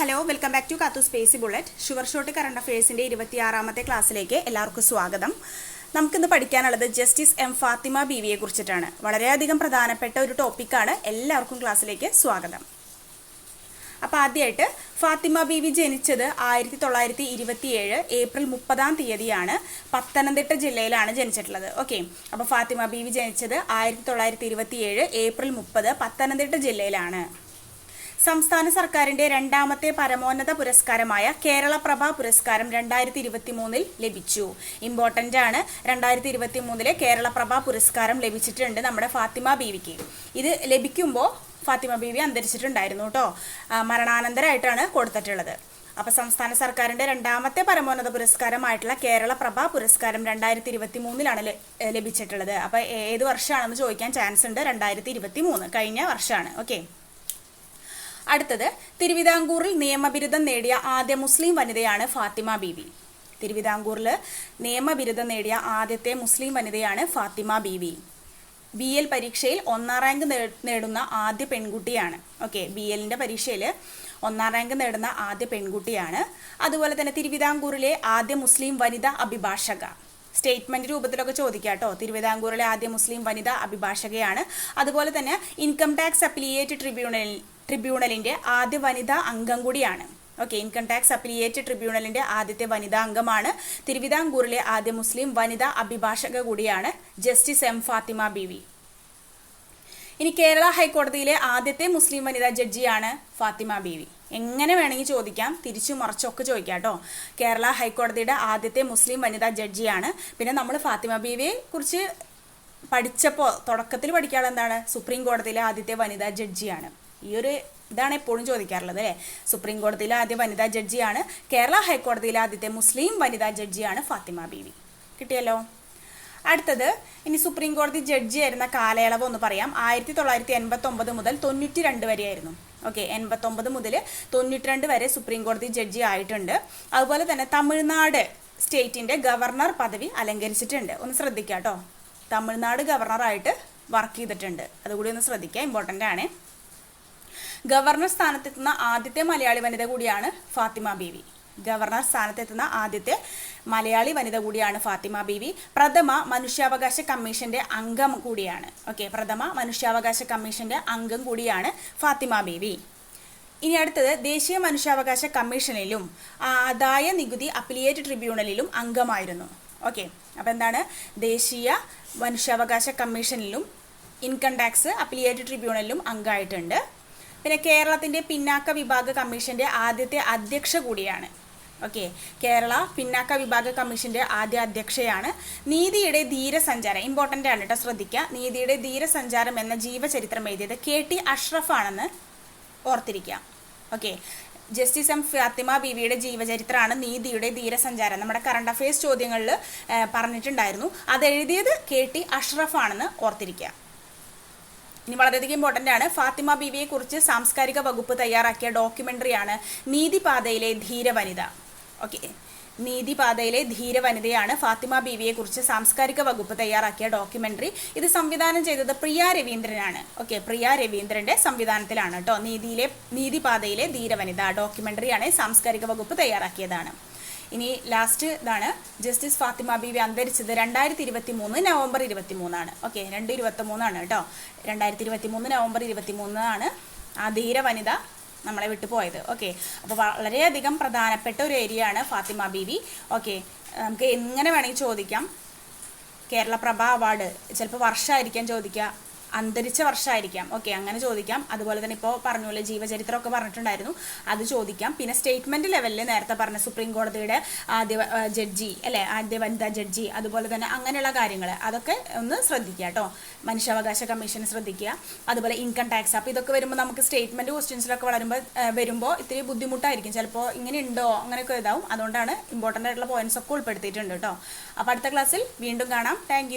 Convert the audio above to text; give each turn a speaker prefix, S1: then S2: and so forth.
S1: Hello welcome back to കാത്തു സ്പേസി bullet sure shot current അഫയേഴ്സിന്റെ ഇരുപത്തിയാറാമത്തെ ക്ലാസ്സിലേക്ക് എല്ലാവർക്കും സ്വാഗതം. നമുക്കിന്ന് പഠിക്കാനുള്ളത് ജസ്റ്റിസ് എം ഫാത്തിമ ബീവിയെ കുറിച്ചിട്ടാണ്. വളരെയധികം പ്രധാനപ്പെട്ട ഒരു ടോപ്പിക്കാണ് എല്ലാവർക്കും ക്ലാസ്സിലേക്ക് സ്വാഗതം. അപ്പോൾ ആദ്യമായിട്ട് ഫാത്തിമ ബീവി ജനിച്ചത് ആയിരത്തി തൊള്ളായിരത്തി ഇരുപത്തിയേഴ് ഏപ്രിൽ മുപ്പതാം തീയതിയാണ് പത്തനംതിട്ട ജില്ലയിലാണ് ജനിച്ചിട്ടുള്ളത്. ഓക്കെ അപ്പോൾ ഫാത്തിമ ബീവി ജനിച്ചത് ആയിരത്തി തൊള്ളായിരത്തി ഇരുപത്തിയേഴ് ഏപ്രിൽ മുപ്പത് പത്തനംതിട്ട ജില്ലയിലാണ്. സംസ്ഥാന സർക്കാരിന്റെ രണ്ടാമത്തെ പരമോന്നത പുരസ്കാരമായ കേരള കേരളപ്രഭ പുരസ്കാരം രണ്ടായിരത്തി ഇരുപത്തി മൂന്നിൽ ലഭിച്ചു. ഇമ്പോർട്ടന്റ് ആണ്. രണ്ടായിരത്തി ഇരുപത്തി മൂന്നിലെ കേരളപ്രഭ പുരസ്കാരം ലഭിച്ചിട്ടുണ്ട് നമ്മുടെ ഫാത്തിമ ബീവിക്ക്. ഇത് ലഭിക്കുമ്പോൾ ഫാത്തിമ ബീവി അന്തരിച്ചിട്ടുണ്ടായിരുന്നു കേട്ടോ മരണാനന്തരമായിട്ടാണ് കൊടുത്തിട്ടുള്ളത്. അപ്പോൾ സംസ്ഥാന സർക്കാരിന്റെ രണ്ടാമത്തെ പരമോന്നത പുരസ്കാരമായിട്ടുള്ള കേരള പ്രഭ പുരസ്കാരം രണ്ടായിരത്തി ഇരുപത്തി മൂന്നിലാണ് ലഭിച്ചിട്ടുള്ളത്. അപ്പോൾ ഏത് വർഷമാണെന്ന് ചോദിക്കാൻ ചാൻസ് ഉണ്ട്. രണ്ടായിരത്തി ഇരുപത്തി മൂന്ന് കഴിഞ്ഞ വർഷമാണ്. ഓക്കെ അടുത്തത് തിരുവിതാംകൂറിൽ നിയമബിരുദം നേടിയ ആദ്യ മുസ്ലിം വനിതയാണ് ഫാത്തിമ ബീവി. തിരുവിതാംകൂറിൽ നിയമബിരുദം നേടിയ ആദ്യത്തെ മുസ്ലിം വനിതയാണ് ഫാത്തിമ ബീവി. ബി എൽ പരീക്ഷയിൽ ഒന്നാം റാങ്ക് നേടുന്ന ആദ്യ പെൺകുട്ടിയാണ്. ഓക്കെ ബി എല്ലിന്റെ പരീക്ഷയിൽ ഒന്നാം റാങ്ക് നേടുന്ന ആദ്യ പെൺകുട്ടിയാണ്. അതുപോലെ തന്നെ തിരുവിതാംകൂറിലെ ആദ്യ മുസ്ലിം വനിത അഭിഭാഷക. സ്റ്റേറ്റ്മെന്റ് രൂപത്തിലൊക്കെ ചോദിക്കാം കേട്ടോ. തിരുവിതാംകൂറിലെ ആദ്യ മുസ്ലിം വനിത അഭിഭാഷകയാണ്. അതുപോലെ തന്നെ ഇൻകം ടാക്സ് അപ്പിലിയേറ്റ് ട്രിബ്യൂണൽ ട്രിബ്യൂണലിന്റെ ആദ്യ വനിതാ അംഗം കൂടിയാണ്. ഓക്കെ ഇൻകം ടാക്സ് അപ്പിലിയേറ്റ് ട്രിബ്യൂണലിന്റെ ആദ്യത്തെ വനിതാ അംഗമാണ് തിരുവിതാംകൂറിലെ ആദ്യ മുസ്ലിം വനിതാ അഭിഭാഷക കൂടിയാണ് ജസ്റ്റിസ് എം ഫാത്തിമ ബിവി. ഇനി കേരള ഹൈക്കോടതിയിലെ ആദ്യത്തെ മുസ്ലിം വനിതാ ജഡ്ജിയാണ് ഫാത്തിമ ബി വി എങ്ങനെ വേണമെങ്കിൽ ചോദിക്കാം തിരിച്ചു മറിച്ചൊക്കെ ചോദിക്കാം കേട്ടോ. കേരള ഹൈക്കോടതിയുടെ ആദ്യത്തെ മുസ്ലിം വനിതാ ജഡ്ജിയാണ്. പിന്നെ നമ്മൾ ഫാത്തിമ ബീവിയെ കുറിച്ച് പഠിച്ചപ്പോൾ തുടക്കത്തിൽ പഠിക്കാനുള്ള എന്താണ്? സുപ്രീം കോടതിയിലെ ആദ്യത്തെ വനിതാ ജഡ്ജിയാണ്. ഈ ഒരു ഇതാണ് എപ്പോഴും ചോദിക്കാറുള്ളത് അല്ലേ? സുപ്രീം കോടതിയിലെ ആദ്യ വനിതാ ജഡ്ജിയാണ് കേരള ഹൈക്കോടതിയിലെ ആദ്യത്തെ മുസ്ലിം വനിതാ ജഡ്ജിയാണ് ഫാത്തിമ ബീവി. കിട്ടിയല്ലോ? അടുത്തത് ഇനി സുപ്രീം കോടതി ജഡ്ജി ആയിരുന്ന കാലയളവ് ഒന്ന് പറയാം. ആയിരത്തി തൊള്ളായിരത്തി എൺപത്തി ഒമ്പത് മുതൽ തൊണ്ണൂറ്റി രണ്ട് വരെയായിരുന്നു. ഓക്കെ എൺപത്തൊമ്പത് മുതൽ തൊണ്ണൂറ്റി രണ്ട് വരെ സുപ്രീം കോടതി ജഡ്ജി ആയിട്ടുണ്ട്. അതുപോലെ തന്നെ തമിഴ്നാട് സ്റ്റേറ്റിന്റെ ഗവർണർ പദവി അലങ്കരിച്ചിട്ടുണ്ട്. ഒന്ന് ശ്രദ്ധിക്കാം കേട്ടോ തമിഴ്നാട് ഗവർണറായിട്ട് വർക്ക് ചെയ്തിട്ടുണ്ട്. അതുകൂടി ഒന്ന് ശ്രദ്ധിക്കുക ഇമ്പോർട്ടന്റ് ആണ്. ഗവർണർ സ്ഥാനത്തെത്തുന്ന ആദ്യത്തെ മലയാളി വനിത കൂടിയാണ് ഫാത്തിമ ബീവി. ഗവർണർ സ്ഥാനത്തെത്തുന്ന ആദ്യത്തെ മലയാളി വനിത കൂടിയാണ് ഫാത്തിമ ബീവി. പ്രഥമ മനുഷ്യാവകാശ കമ്മീഷന്റെ അംഗം കൂടിയാണ്. ഓക്കെ പ്രഥമ മനുഷ്യാവകാശ കമ്മീഷന്റെ അംഗം കൂടിയാണ് ഫാത്തിമ ബീവി. ഇനി അടുത്തത് ദേശീയ മനുഷ്യാവകാശ കമ്മീഷനിലും ആദായ നികുതി അപ്പിലിയേറ്റ് ട്രിബ്യൂണലിലും അംഗമായിരുന്നു. ഓക്കെ അപ്പോൾ എന്താണ്? ദേശീയ മനുഷ്യാവകാശ കമ്മീഷനിലും ഇൻകം ടാക്സ് അപ്പിലിയേറ്റ് ട്രിബ്യൂണലിലും അംഗമായിട്ടുണ്ട്. പിന്നെ കേരളത്തിന്റെ പിന്നാക്ക വിഭാഗ കമ്മീഷന്റെ ആദ്യത്തെ അധ്യക്ഷ കൂടിയാണ്. ഓക്കെ. കേരള പിന്നാക്ക വിഭാഗ കമ്മീഷന്റെ ആദ്യ അധ്യക്ഷയാണ് നീതിയുടെ ധീരസഞ്ചാരം. ഇമ്പോർട്ടന്റ് ആണ് കേട്ടോ ശ്രദ്ധിക്കുക നീതിയുടെ ധീരസഞ്ചാരം എന്ന ജീവചരിത്രം എഴുതിയത് കെ ടി അഷ്റഫ് ആണെന്ന് ഓക്കെ. ജസ്റ്റിസ് എം ഫാത്തിമ ബീവിയുടെ ജീവചരിത്രമാണ് നീതിയുടെ ധീരസഞ്ചാരം. നമ്മുടെ കറണ്ട് അഫയേഴ്സ് ചോദ്യങ്ങളിൽ പറഞ്ഞിട്ടുണ്ടായിരുന്നു. അത് എഴുതിയത് കെ ടി അഷ്റഫ് ആണെന്ന് ഓർത്തിരിക്കുക ഇനി വളരെയധികം ഇമ്പോർട്ടന്റ് ആണ്. ഫാത്തിമ ബീവിയെ കുറിച്ച് സാംസ്കാരിക വകുപ്പ് തയ്യാറാക്കിയ ഡോക്യുമെന്ററിയാണ് നീതിപാതയിലെ ധീരവനിത. ഓക്കെ നീതിപാതയിലെ ധീരവനിതയാണ് ഫാത്തിമ ബീവിയെ കുറിച്ച് സാംസ്കാരിക വകുപ്പ് തയ്യാറാക്കിയ ഡോക്യുമെന്ററി ഇത് സംവിധാനം ചെയ്തത് പ്രിയ രവീന്ദ്രനാണ്. ഓക്കെ പ്രിയ രവീന്ദ്രന്റെ സംവിധാനത്തിലാണ് കേട്ടോ നീതിയിലെ നീതിപാതയിലെ ധീരവനിത ഡോക്യുമെന്ററിയാണ് സാംസ്കാരിക വകുപ്പ് തയ്യാറാക്കിയതാണ്. ഇനി ലാസ്റ്റ് ഇതാണ്. ജസ്റ്റിസ് ഫാത്തിമ ബീവി അന്തരിച്ചത് രണ്ടായിരത്തി ഇരുപത്തി മൂന്ന് നവംബർ ഇരുപത്തി മൂന്നാണ് ഓക്കെ രണ്ട് ഇരുപത്തി മൂന്നാണ് കേട്ടോ. രണ്ടായിരത്തി ഇരുപത്തി മൂന്ന് നവംബർ ഇരുപത്തി മൂന്നാണ് ആ ധീര വനിത നമ്മളെ വിട്ടു പോയത്. ഓക്കെ അപ്പോൾ വളരെയധികം പ്രധാനപ്പെട്ട ഒരു ഏരിയ ആണ് ഫാത്തിമ ബീവി. ഓക്കെ നമുക്ക് എങ്ങനെ വേണമെങ്കിൽ ചോദിക്കാം. കേരള പ്രഭ അവാർഡ് ചിലപ്പോൾ വർഷമായിരിക്കാം ചോദിക്കുക. അന്തരിച്ച വർഷമായിരിക്കാം ഓക്കെ അങ്ങനെ ചോദിക്കാം. അതുപോലെ തന്നെ ഇപ്പോൾ പറഞ്ഞപോലെ ജീവചരിത്രമൊക്കെ പറഞ്ഞിട്ടുണ്ടായിരുന്നു. അത് ചോദിക്കാം. പിന്നെ സ്റ്റേറ്റ്മെന്റ് ലെവലിൽ നേരത്തെ പറഞ്ഞ സുപ്രീം കോടതിയുടെ ആദ്യ ജഡ്ജി അല്ലെ? ആദ്യ വനിതാ ജഡ്ജി അതുപോലെ തന്നെ അങ്ങനെയുള്ള കാര്യങ്ങൾ അതൊക്കെ ഒന്ന് ശ്രദ്ധിക്കുക കേട്ടോ. മനുഷ്യാവകാശ കമ്മീഷൻ ശ്രദ്ധിക്കുക. അതുപോലെ ഇൻകം ടാക്സ് അപ്പോൾ ഇതൊക്കെ വരുമ്പോൾ നമുക്ക് സ്റ്റേറ്റ്മെന്റ് ക്വസ്റ്റ്യൻസിലൊക്കെ വളരുമ്പോൾ വരുമ്പോൾ ഇത്തിരി ബുദ്ധിമുട്ടായിരിക്കും. ചിലപ്പോൾ ഇങ്ങനെ ഉണ്ടോ അങ്ങനെയൊക്കെ ഇതാവും. അതുകൊണ്ടാണ് ഇമ്പോർട്ടന്റ് ആയിട്ടുള്ള പോയിന്റ്സ് ഒക്കെ ഉൾപ്പെടുത്തിയിട്ടുണ്ട് കേട്ടോ. അപ്പോൾ അടുത്ത ക്ലാസ്സിൽ വീണ്ടും കാണാം. താങ്ക്